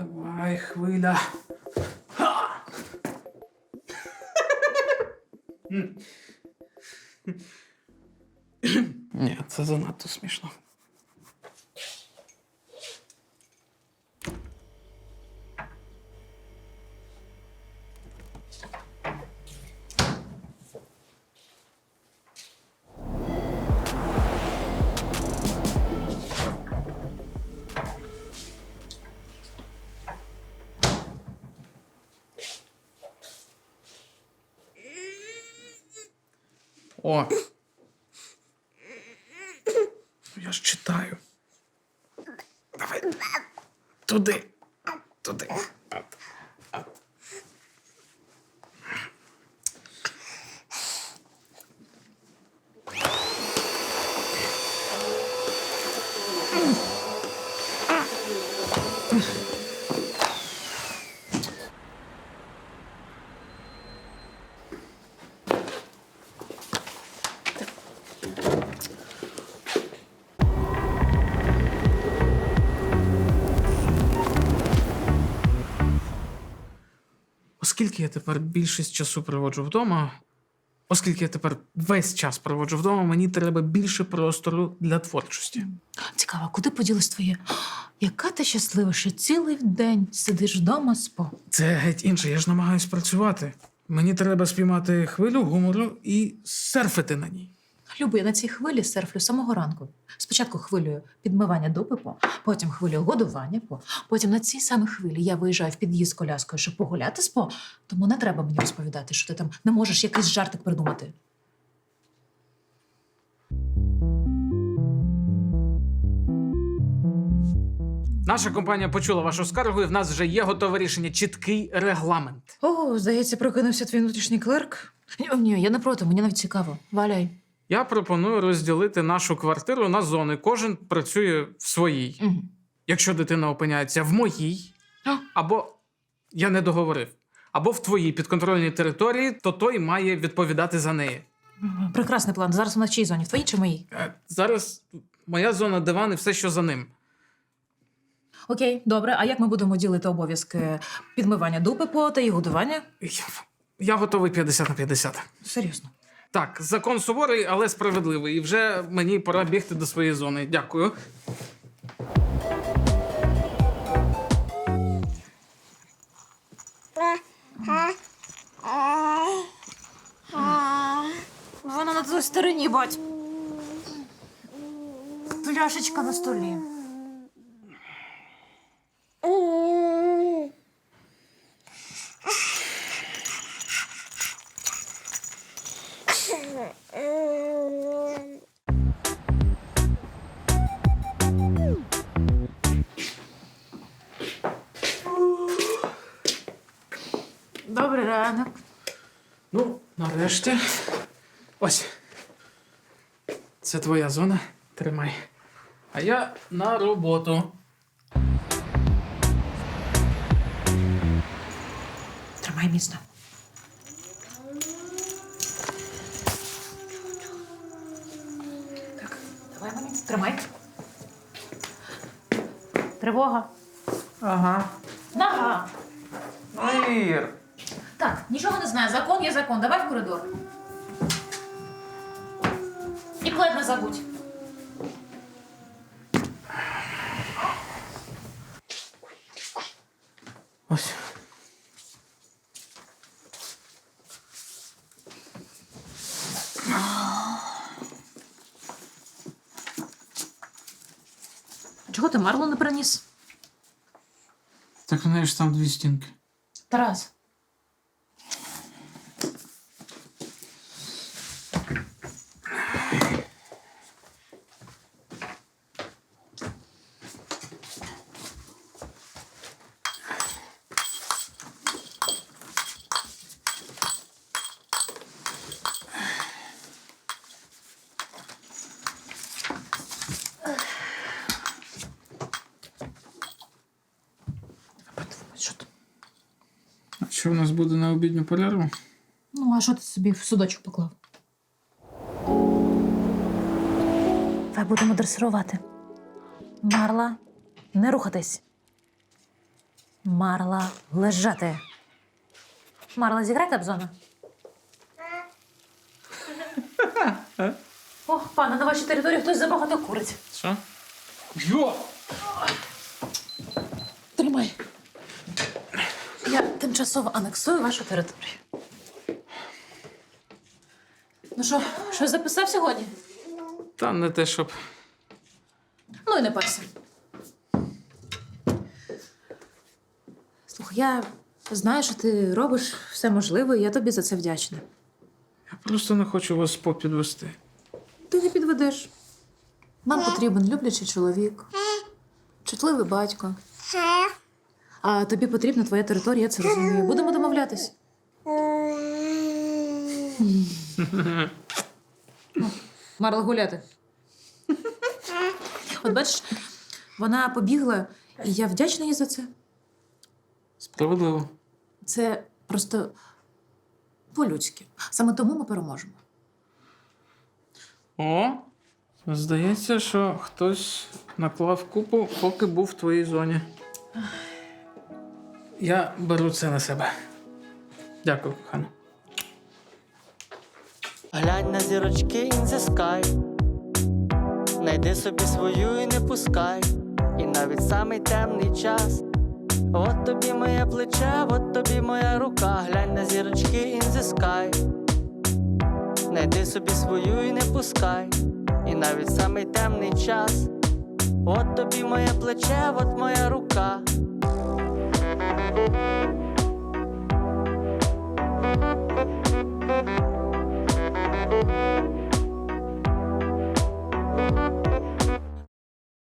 Давай, хвиля. Ні, це занадто смішно. О. Я ж читаю. Давай. Туди. Туди. Оскільки я тепер більшість часу проводжу вдома, оскільки я тепер весь час проводжу вдома, мені треба більше простору для творчості. Цікаво, куди поділось твоє? Яка ти щаслива, що цілий день сидиш вдома спо. Це геть інше, я ж намагаюсь працювати. Мені треба спіймати хвилю гумору і серфити на ній. Любу, я на цій хвилі серфлю з самого ранку. Спочатку хвилею підмивання дупи по, потім хвилею годування по, потім на цій самій хвилі я виїжджаю в під'їзд з коляскою, щоб погуляти спо. Тому не треба мені розповідати, що ти там не можеш якийсь жартик придумати. Наша компанія почула вашу скаргу, і в нас вже є готове рішення, чіткий регламент. О, здається, прокинувся твій внутрішній клерк. Ні, ні, я не проти, мені навіть цікаво. Валяй. Я пропоную розділити нашу квартиру на зони. Кожен працює в своїй. Угу. Якщо дитина опиняється в моїй, А. або я не договорив, або в твоїй підконтрольній території, то той має відповідати за неї. Прекрасний план. Зараз вона в чиїй зоні? В твоїй чи моїй? Е, Зараз моя зона диван і все, що за ним. Окей, добре. А як ми будемо ділити обов'язки підмивання дупи по та її годування? Я, я готовий 50 на 50. Серйозно. Так, закон суворий, але справедливий. І вже мені пора бігти до своєї зони. Дякую. Вона на той стороні, бать. Пляшечка на столі. Добрий ранок. Ну, нарешті. Ось. Це твоя зона. Тримай. А я на роботу. Тримай міцно. Так, давай мені. Тримай. Тривога. Ага. Нога. Ір. Так, нічого не знаю. Закон є закон. Давай в коридор. І плед не забудь. Ось. Чого ти Марло не приніс? Так в неї ж там дві стінки. Тарас. Що в нас буде на обідню перерву? Ну, а що ти собі в судочок поклав? Давай будемо дресирувати. Марла, не рухатись. Марла, лежати. Марла, зіграй Кобзона. Ох, пане, на вашій території хтось забагато курить. Що? Йо! Тримай. Тимчасово анексую вашу територію. Ну що, щось записав сьогодні? Та не те, щоб. Ну і не парся. Слухай, я знаю, що ти робиш все можливе, і я тобі за це вдячна. Я просто не хочу вас попідвести. Ти не підведеш. Нам потрібен люблячий чоловік, чутливий батько. А тобі потрібна твоя територія, я це розумію. Будемо домовлятись. Марла гуляти. От бачиш, вона побігла, і я вдячна їй за це. Справедливо. Це просто по-людськи. Саме тому ми переможемо. О, здається, що хтось наклав купу, поки був в твоїй зоні. Я беру це на себе. Дякую, кохана. Глянь на зірочки in the sky Найди собі свою і не пускай, і навіть самий темний час. От тобі моє плече, от тобі моя рука, глянь на зірочки in the sky Найди собі свою і не пускай, і навіть самий темний час. От тобі моє плече, от моя рука.